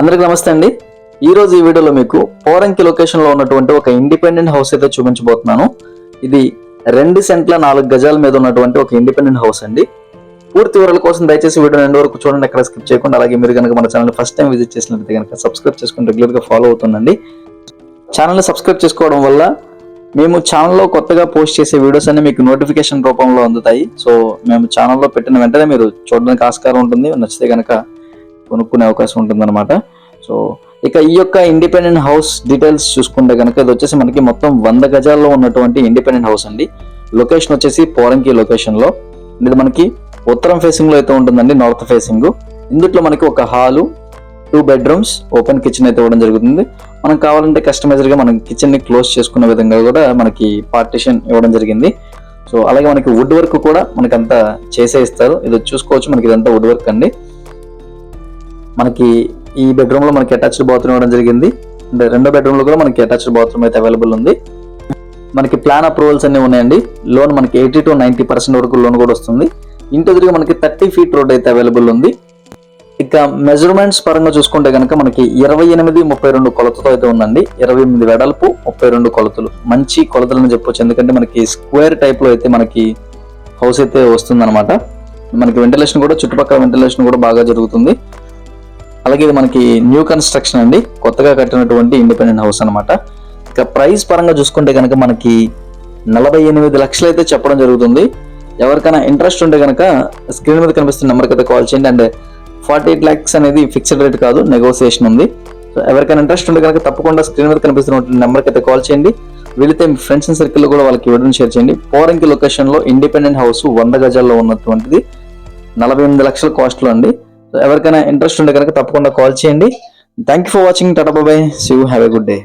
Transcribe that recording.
అందరికి నమస్తే అండి. ఈరోజు ఈ వీడియోలో మీకు పోరంకి లొకేషన్లో ఉన్నటువంటి ఒక ఇండిపెండెంట్ హౌస్ అయితే చూపించబోతున్నాను. ఇది రెండు సెంట్ల నాలుగు గజాల మీద ఉన్నటువంటి ఒక ఇండిపెండెంట్ హౌస్ అండి. పూర్తి వివరాల కోసం దయచేసి వీడియో రెండు వరకు చూడండి ఎక్కడ స్కిప్ చేయకుండా. అలాగే మీరు కనుక మన ఛానల్ ఫస్ట్ టైం విజిట్ చేసినట్లయితే కనుక సబ్స్క్రైబ్ చేసుకుని రెగ్యులర్గా ఫాలో అవుతుందండి ఛానల్ని సబ్స్క్రైబ్ చేసుకోవడం వల్ల మేము ఛానల్లో కొత్తగా పోస్ట్ చేసే వీడియోస్ అన్ని మీకు నోటిఫికేషన్ రూపంలో అందుతాయి. సో మేము ఛానల్లో పెట్టిన వెంటనే మీరు చూడడానికి ఆస్కారం ఉంటుంది. నచ్చితే కనుక కొనుక్కునే అవకాశం ఉంటుందన్నమాట. సో ఇక ఈ యొక్క ఇండిపెండెంట్ హౌస్ డీటెయిల్స్ చూసుకుంటే కనుక ఇది వచ్చేసి మనకి మొత్తం వంద గజాల్లో ఉన్నటువంటి ఇండిపెండెంట్ హౌస్ అండి. లొకేషన్ వచ్చేసి పోరంకి లొకేషన్లో. ఇది మనకి ఉత్తరం ఫేసింగ్లో అయితే ఉంటుందండి నార్త్ ఫేసింగ్ ఇందులో మనకి ఒక hall two bedrooms open kitchen అయితే ఇవ్వడం జరుగుతుంది. మనం కావాలంటే కస్టమైజర్గా మనం కిచెన్ని క్లోజ్ చేసుకునే విధంగా కూడా మనకి పార్టిషన్ ఇవ్వడం జరిగింది. సో అలాగే మనకి వుడ్ వర్క్ కూడా మనకి అంతా చేసే ఇస్తారు. ఇది చూసుకోవచ్చు మనకి ఇదంతా వుడ్ వర్క్ అండి. మనకి ఈ బెడ్రూమ్లో మనకి అటాచ్డ్ బాత్రూమ్ ఇవ్వడం జరిగింది. అంటే రెండో బెడ్రూమ్లో కూడా మనకి అటాచ్డ్ బాత్రూమ్ అయితే అవైలబుల్ ఉంది. మనకి ప్లాన్ అప్రూవల్స్ అన్ని ఉన్నాయండి. లోన్ మనకి ఎయిటీ టు నైన్టీ పర్సెంట్ వరకు లోన్ కూడా వస్తుంది. ఇంటి ఎదురుగా మనకి థర్టీ ఫీట్ రోడ్ అయితే అవైలబుల్ ఉంది. ఇక మెజర్మెంట్స్ పరంగా చూసుకుంటే కనుక మనకి ఇరవై ఎనిమిది ముప్పై రెండు కొలతతో అయితే ఉందండి. ఇరవై ఎనిమిది వెడల్పు ముప్పై రెండు కొలతలు. మంచి కొలతలు అని చెప్పొచ్చు. ఎందుకంటే మనకి స్క్వేర్ టైప్లో అయితే మనకి హౌస్ అయితే వస్తుందన్నమాట. మనకి వెంటిలేషన్ కూడా చుట్టుపక్కల వెంటిలేషన్ కూడా బాగా జరుగుతుంది. అలాగే ఇది మనకి న్యూ కన్స్ట్రక్షన్ అండి. కొత్తగా కట్టినటువంటి ఇండిపెండెంట్ హౌస్ అనమాట ఇక ప్రైస్ పరంగా చూసుకుంటే కనుక మనకి నలభై ఎనిమిది లక్షలు అయితే చెప్పడం జరుగుతుంది. ఎవరికైనా ఇంట్రెస్ట్ ఉంటే కనుక స్క్రీన్ మీద కనిపిస్తున్న నెంబర్కి అయితే కాల్ చేయండి. అండ్ ఫార్టీ ఎయిట్ ల్యాక్స్ అనేది ఫిక్స్డ్ రేట్ కాదు నెగోసియేషన్ ఉంది. సో ఎవరికైనా ఇంట్రెస్ట్ ఉంటే కనుక తప్పకుండా స్క్రీన్ మీద కనిపిస్తున్న నెంబర్కి అయితే కాల్ చేయండి. వీలైతే మీ ఫ్రెండ్స్ అండ్ సర్కిల్లో కూడా వాళ్ళకి వీడియోని షేర్ చేయండి. పోరంకి లొకేషన్లో ఇండిపెండెంట్ హౌస్ వంద గజాల్లో ఉన్నటువంటిది. నలభై ఎనిమిది లక్షల కాస్ట్లో అండి. ఎవరికైనా ఇంట్రెస్ట్ ఉంటే కనుక తప్పకుండా కాల్ చేయండి. Thank you for watching tata bye bye see you have a good day